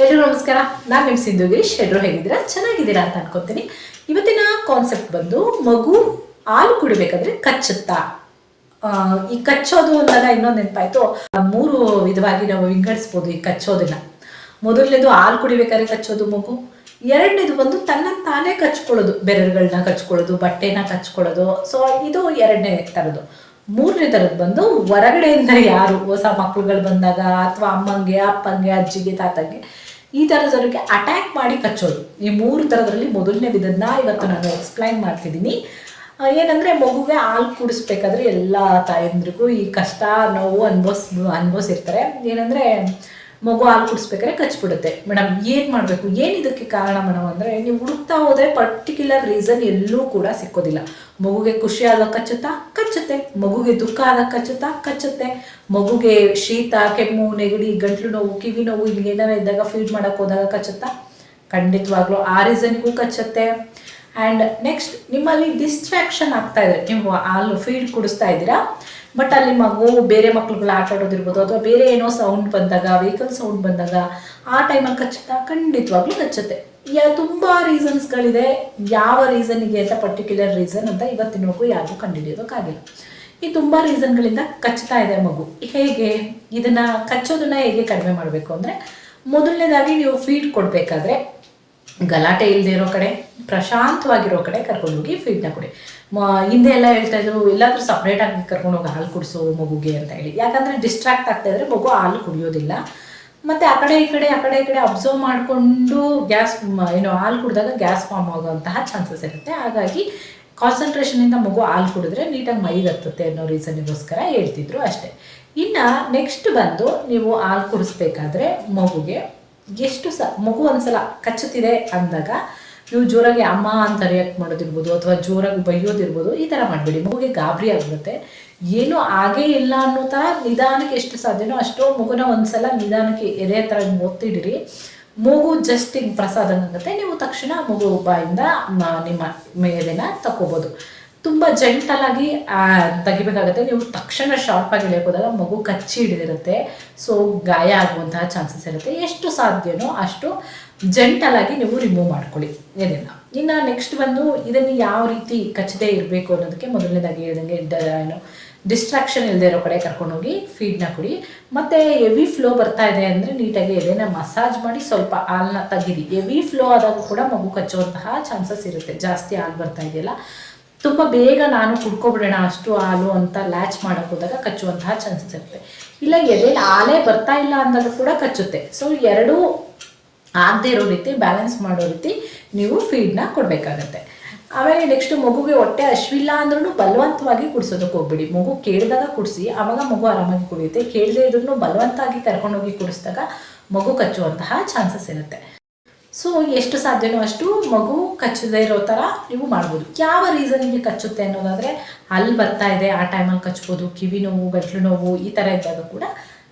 ಎಲ್ರಿಗೂ ನಮಸ್ಕಾರ. ನಾನು ನಿಮ್ಮ ಸಿದ್ದು ಗಿರೀಶ್. ಎಲ್ಲರೂ ಹೇಗಿದ್ದೀರಾ? ಚೆನ್ನಾಗಿದ್ದೀರಾ ಅಂತ ಅನ್ಕೊತೀನಿ. ಇವತ್ತಿನ ಕಾನ್ಸೆಪ್ಟ್ ಬಂದು ಮಗು ಹಾಲು ಕುಡಿಬೇಕಾದ್ರೆ ಕಚ್ಚುತ್ತಾ. ಈ ಕಚ್ಚೋದು ಅಂದಾಗ ಇನ್ನೊಂದು ನೆನಪಾಯ್ತು. ಮೂರು ವಿಧವಾಗಿ ನಾವು ವಿಂಗಡಿಸ್ಬೋದು ಈ ಕಚ್ಚೋದನ್ನ. ಮೊದಲನೇದು ಹಾಲು ಕುಡಿಬೇಕಾದ್ರೆ ಕಚ್ಚೋದು ಮಗು. ಎರಡನೇದು ಬಂದು ತನ್ನ ತಾನೇ ಕಚ್ಕೊಳ್ಳೋದು. ಬೆರಳುಗಳನ್ನ ಕಚ್ಕೊಳ್ಳೋದು, ಬಟ್ಟೆನ ಕಚ್ಕೊಳ್ಳೋದು. ಸೊ ಇದು ಎರಡನೇ ಥರದ್ದು ಮೂರನೇ ಥರದ್ದು ಬಂದು ಹೊರಗಡೆಯಿಂದ ಯಾರು ಹೊಸ ಮಕ್ಳುಗಳು ಬಂದಾಗ ಅಥವಾ ಅಮ್ಮಂಗೆ, ಅಪ್ಪಂಗೆ, ಅಜ್ಜಿಗೆ, ತಾತಂಗೆ, ಈ ಥರದವ್ರಿಗೆ ಅಟ್ಯಾಕ್ ಮಾಡಿ ಕಚ್ಚೋದು. ಈ ಮೂರು ಥರದ್ರಲ್ಲಿ ಮೊದಲನೇ ವಿಧನ ಇವತ್ತು ನಾನು ಎಕ್ಸ್ಪ್ಲೈನ್ ಮಾಡ್ತಿದ್ದೀನಿ. ಏನಂದರೆ ಏನಂದ್ರೆ ಮಗುಗೆ ಹಾಲು ಕುಡಿಸ್ಬೇಕಾದ್ರೆ ಎಲ್ಲ ತಾಯಂದ್ರಿಗೂ ಈ ಕಷ್ಟ, ನೋವು ಅನ್ಭವಿಸ್, ಅನ್ಭವಿಸಿರ್ತಾರೆ. ಏನಂದ್ರೆ ಮಗು ಹಾಲು ಕುಡಿಸ್ಬೇಕಾದ್ರೆ ಕಚ್ಬಿಡುತ್ತೆ. ಮೇಡಮ್, ಏನು ಮಾಡಬೇಕು? ಏನು ಇದಕ್ಕೆ ಕಾರಣ ಮೇಡಮ್ ಅಂದರೆ ನೀವು ಹುಡುಕ್ತಾ ಹೋದರೆ ಪರ್ಟಿಕ್ಯುಲರ್ ರೀಸನ್ ಎಲ್ಲೂ ಕೂಡ ಸಿಕ್ಕೋದಿಲ್ಲ. ಮಗುಗೆ ಖುಷಿ ಆದಾಗ ಕಚ್ಚುತ್ತಾ? ಕಚ್ಚುತ್ತೆ. ಮಗುಗೆ ದುಃಖ ಆದಾಗ ಕಚ್ಚುತ್ತಾ? ಕಚ್ಚುತ್ತೆ. ಮಗುಗೆ ಶೀತ, ಕೆಮ್ಮು, ನೆಗಡಿ, ಗಂಟ್ಲು ನೋವು, ಕಿವಿ ನೋವು ಹಿಂಗೆ ಏನಾರ ಇದ್ದಾಗ ಫೀಡ್ ಮಾಡಕ್ಕೆ ಹೋದಾಗ ಕಚ್ಚುತ್ತಾ? ಖಂಡಿತವಾಗ್ಲೂ ಆ ರೀಸನ್ಗೂ ಕಚ್ಚುತ್ತೆ. ಆ್ಯಂಡ್ ನೆಕ್ಸ್ಟ್ ನಿಮ್ಮಲ್ಲಿ ಡಿಸ್ಟ್ರಾಕ್ಷನ್ ಆಗ್ತಾ ಇದೆ. ನೀವು ಹಾಲು ಫೀಡ್ ಕುಡಿಸ್ತಾ ಇದ್ದೀರಾ? ಬಟ್ ಅಲ್ಲಿ ಮಗು ಬೇರೆ ಮಕ್ಳುಗಳು ಆಟ ಆಡೋದಿರ್ಬೋದು ಅಥವಾ ಬೇರೆ ಏನೋ ಸೌಂಡ್ ಬಂದಾಗ ವೆಹಿಕಲ್ ಸೌಂಡ್ ಬಂದಾಗ, ಆ ಟೈಮಲ್ಲಿ ಕಚ್ಚುತ್ತಾ ಖಂಡಿತವಾಗ್ಲೂ ಕಚ್ಚುತ್ತೆ. ಯಾ, ತುಂಬ ರೀಸನ್ಸ್ಗಳಿದೆ ಯಾವ ರೀಸನ್ಗೆ ಅಂತ ಪರ್ಟಿಕ್ಯುಲರ್ ರೀಸನ್ ಅಂತ ಇವತ್ತಿನವರೆಗೂ ಯಾರಿಗೂ ಕಂಡುಹಿಡಿಯೋದಕ್ಕಾಗಿಲ್ಲ. ಈ ತುಂಬ ರೀಸನ್ಗಳಿಂದ ಕಚ್ತಾ ಇದೆ ಮಗು. ಹೇಗೆ? ಇದನ್ನ ಕಚ್ಚೋದನ್ನ ಹೇಗೆ ಕಡಿಮೆ ಮಾಡಬೇಕು ಅಂದರೆ, ಮೊದಲನೇದಾಗಿ ನೀವು ಫೀಡ್ ಕೊಡಬೇಕಾದ್ರೆ ಗಲಾಟೆ ಇಲ್ಲದೆ ಇರೋ ಕಡೆ, ಪ್ರಶಾಂತವಾಗಿರೋ ಕಡೆ ಕರ್ಕೊಂಡು ಹೋಗಿ ಫೀಡ್ನ ಕೊಡಿ. ಹಿಂದೆ ಎಲ್ಲ ಹೇಳ್ತಾ ಇದ್ರು, ಎಲ್ಲಾದ್ರೂ ಸಪ್ರೇಟ್ ಆಗಿ ಕರ್ಕೊಂಡು ಹೋಗಿ ಹಾಲು ಕುಡಿಸೋ ಮಗುಗೆ ಅಂತ ಹೇಳಿ. ಯಾಕಂದ್ರೆ ಡಿಸ್ಟ್ರಾಕ್ಟ್ ಆಗ್ತಾ ಇದ್ರೆ ಮಗು ಹಾಲು ಕುಡಿಯೋದಿಲ್ಲ. ಮತ್ತೆ ಆ ಕಡೆ ಈ ಕಡೆ, ಆ ಕಡೆ ಈ ಕಡೆ ಅಬ್ಸರ್ವ್ ಮಾಡಿಕೊಂಡು ಗ್ಯಾಸ್ ಏನು ಹಾಲು ಕುಡಿದಾಗ ಗ್ಯಾಸ್ ಫಾರ್ಮ್ ಆಗುವಂತಹ ಚಾನ್ಸಸ್ ಇರುತ್ತೆ. ಹಾಗಾಗಿ ಕಾನ್ಸಂಟ್ರೇಷನಿಂದ ಮಗು ಹಾಲು ಕುಡಿದ್ರೆ ನೀಟಾಗಿ ಮೈಗೆ ಹತ್ತುತ್ತೆ ಅನ್ನೋ ರೀಸನ್ಗೋಸ್ಕರ ಹೇಳ್ತಿದ್ರು ಅಷ್ಟೇ. ಇನ್ನು ನೆಕ್ಸ್ಟ್ ಬಂದು ನೀವು ಹಾಲು ಕುಡಿಸ್ಬೇಕಾದ್ರೆ ಮಗುಗೆ ಎಷ್ಟು ಸ, ಮಗು ಒಂದ್ಸಲ ಕಚ್ಚುತ್ತಿದೆ ಅಂದಾಗ, ನೀವು ಜೋರಾಗಿ ಅಮ್ಮ ಅಂತ ರಿಯಾಕ್ಟ್ ಮಾಡೋದಿರ್ಬೋದು, ಅಥವಾ ಜೋರಾಗಿ ಬೈಯೋದಿರ್ಬೋದು, ಈ ಥರ ಮಾಡಬೇಡಿ. ಮಗುಗೆ ಗಾಬರಿ ಆಗಿಬಿಡುತ್ತೆ ಏನೂ ಆಗೇ ಇಲ್ಲ ಅನ್ನೋ ಥರ ನಿಧಾನಕ್ಕೆ ಎಷ್ಟು ಸಾಧ್ಯನೋ ಅಷ್ಟೋ ಮಗುನ ಒಂದ್ಸಲ ನಿಧಾನಕ್ಕೆ ಎದೆ ಥರ ಒತ್ತಿಡಿರಿ. ಮಗು ಜಸ್ಟ್ ಹಿಂಗೆ ಪ್ರಸಾದ ಆಗುತ್ತೆ ನೀವು ತಕ್ಷಣ ಮಗು ಬಾಯಿಂದ ನಿಮ್ಮ ಮೇಲೆನ ತಗೋಬೋದು ತುಂಬ ಜೆಂಟಲ್ ಆಗಿ ಆ, ನೀವು ತಕ್ಷಣ ಶಾರ್ಪ್ ಆಗಿ ಹೋದಾಗ ಮಗು ಕಚ್ಚಿ ಹಿಡಿದಿರುತ್ತೆ. ಸೊ ಗಾಯ ಆಗುವಂತಹ ಚಾನ್ಸಸ್ ಇರುತ್ತೆ. ಎಷ್ಟು ಸಾಧ್ಯನೋ ಅಷ್ಟು ಜೆಂಟಲ್ ಆಗಿ ನೀವು ರಿಮೂವ್ ಮಾಡ್ಕೊಳ್ಳಿ. ಇದನ್ನ ಇನ್ನು ನೆಕ್ಸ್ಟ್ ಬಂದು ಇದನ್ನು ಯಾವ ರೀತಿ ಕಚ್ಚದೇ ಇರಬೇಕು ಅನ್ನೋದಕ್ಕೆ ಮೊದಲನೇದಾಗಿ ಹೇಳಿದಂಗೆ ಏನು ಡಿಸ್ಟ್ರಾಕ್ಷನ್ ಇಲ್ಲದೆ ಇರೋ ಕಡೆ ಕರ್ಕೊಂಡೋಗಿ ಫೀಡ್ನ ಕೊಡಿ. ಮತ್ತು ಹೆವಿ ಫ್ಲೋ ಬರ್ತಾ ಇದೆ ಅಂದರೆ ನೀಟಾಗಿ ಎಲೆನ ಮಸಾಜ್ ಮಾಡಿ ಸ್ವಲ್ಪ ಹಾಲನ್ನ ತೆಗೀರಿ. ಹೆವಿ ಫ್ಲೋ ಆದಾಗ ಕೂಡ ಮಗು ಕಚ್ಚುವಂತಹ ಚಾನ್ಸಸ್ ಇರುತ್ತೆ. ಜಾಸ್ತಿ ಹಾಲು ಬರ್ತಾ ಇದೆಯಲ್ಲ. ತುಂಬ ಬೇಗ ನಾನು ಕುಡ್ಕೊಬಿಡೋಣ, ಅಷ್ಟು ಹಾಲು ಅಂತ ಲ್ಯಾಚ್ ಮಾಡಕ್ ಹೋದಾಗ ಕಚ್ಚುವಂತಹ ಚಾನ್ಸಸ್ ಇರುತ್ತೆ. ಇಲ್ಲ ಎದೆ ಹಾಲೇ ಬರ್ತಾ ಇಲ್ಲ ಅಂದಾಗ ಕೂಡ ಕಚ್ಚುತ್ತೆ. ಸೊ ಎರಡೂ ಆಗದೆ ಇರೋ ರೀತಿ ಬ್ಯಾಲೆನ್ಸ್ ಮಾಡೋ ರೀತಿ ನೀವು ಫೀಡ್ನ ಕೊಡಬೇಕಾಗತ್ತೆ. ಆಮೇಲೆ ನೆಕ್ಸ್ಟ್ ಮಗುಗೆ ಹೊಟ್ಟೆ ಅಶ್ವಿಲ್ಲ ಅಂದ್ರೂ ಬಲವಂತವಾಗಿ ಕುಡಿಸೋದಕ್ಕೆ ಹೋಗ್ಬಿಡಿ. ಮಗು ಕೇಳಿದಾಗ ಕುಡಿಸಿ, ಆವಾಗ ಮಗು ಆರಾಮಾಗಿ ಕುಡಿಯುತ್ತೆ. ಕೇಳದೇ ಇದ್ರೂ ಬಲವಂತವಾಗಿ ಕರ್ಕೊಂಡೋಗಿ ಕುಡಿಸಿದಾಗ ಮಗು ಕಚ್ಚುವಂತಹ ಚಾನ್ಸಸ್ ಇರುತ್ತೆ. ಸೊ ಎಷ್ಟು ಸಾಧ್ಯನೋ ಅಷ್ಟು ಮಗು ಕಚ್ಚದೇ ಇರೋ ಥರ ನೀವು ಮಾಡ್ಬೋದು. ಯಾವ ರೀಸನ್ಗೆ ಕಚ್ಚುತ್ತೆ ಅನ್ನೋದಾದರೆ ಅಲ್ಲಿ ಬರ್ತಾ ಇದೆ, ಆ ಟೈಮಲ್ಲಿ ಕಚ್ಬೋದು, ಕಿವಿ ನೋವು, ಗಂಟ್ಲು ನೋವು, ಈ ಥರ ಇದ್ದಾಗ ಕೂಡ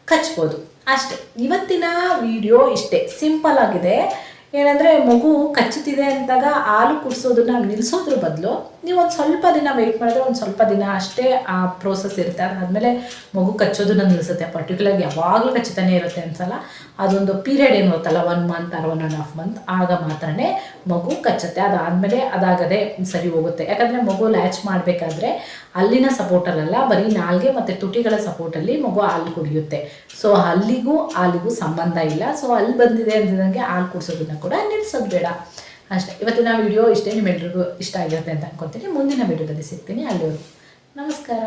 ಕಚ್ಬೋದು. ಅಷ್ಟೇ. ಇವತ್ತಿನ ವಿಡಿಯೋ ಇಷ್ಟೇ. ಸಿಂಪಲ್ ಆಗಿದೆ. ಏನಂದರೆ ಮಗು ಕಚ್ಚುತ್ತಿದೆ ಅಂದಾಗ ಹಾಲು ಕುಡಿಸೋದನ್ನ ನಿಲ್ಲಿಸೋದ್ರ ಬದಲು ನೀವು ಒಂದು ಸ್ವಲ್ಪ ದಿನ ವೆಯ್ಟ್ ಮಾಡಿದ್ರೆ ಒಂದು ಸ್ವಲ್ಪ ದಿನ ಅಷ್ಟೇ ಆ ಪ್ರೋಸೆಸ್ ಇರುತ್ತೆ. ಅದಾದಮೇಲೆ ಮಗು ಕಚ್ಚೋದನ್ನ ನಿಲ್ಲಿಸುತ್ತೆ ಪರ್ಟಿಕ್ಯುಲರ್ಗೆ ಯಾವಾಗಲೂ ಕಚ್ಚುತ್ತಾನೆ ಇರುತ್ತೆ ಅನ್ಸಲ್ಲ. ಅದೊಂದು ಪೀರಿಯಡ್ ಏನು ಗೊತ್ತಲ್ಲ one month or one and half month ಆಗ ಮಾತ್ರನೇ ಮಗು ಕಚ್ಚುತ್ತೆ. ಅದಾದಮೇಲೆ ಅದಾಗದೆ ಸರಿ ಹೋಗುತ್ತೆ. ಯಾಕಂದರೆ ಮಗು ಲ್ಯಾಚ್ ಮಾಡಬೇಕಾದ್ರೆ ಅಲ್ಲಿನ ಸಪೋರ್ಟಲ್ಲ ಬರೀ ನಾಲ್ಗೆ ಮತ್ತು ತುಟಿಗಳ ಸಪೋರ್ಟಲ್ಲಿ ಮಗು ಹಾಲು ಕುಡಿಯುತ್ತೆ. ಸೊ ಅಲ್ಲಿಗೂ ಹಾಲಿಗೂ ಸಂಬಂಧ ಇಲ್ಲ. ಸೊ ಅಲ್ಲಿ ಬಂದಿದೆ ಅಂದಿದಂಗೆ ಹಾಲು ಕುಡಿಸೋದನ್ನ ಕೂಡ ನಿಲ್ಲಿಸೋದು ಬೇಡ. ಅಷ್ಟೇ. ಇವತ್ತಿನ ವಿಡಿಯೋ ಇಷ್ಟೇ ನಿಮ್ಮೆಲ್ರಿಗೂ ಇಷ್ಟ ಆಗಿರುತ್ತೆ ಅಂತ ಅನ್ಕೊತೀನಿ. ಮುಂದಿನ ವಿಡಿಯೋದಲ್ಲಿ ಸಿಗ್ತೀನಿ. ಅಲ್ಲಿವರೆಗೂ. ನಮಸ್ಕಾರ.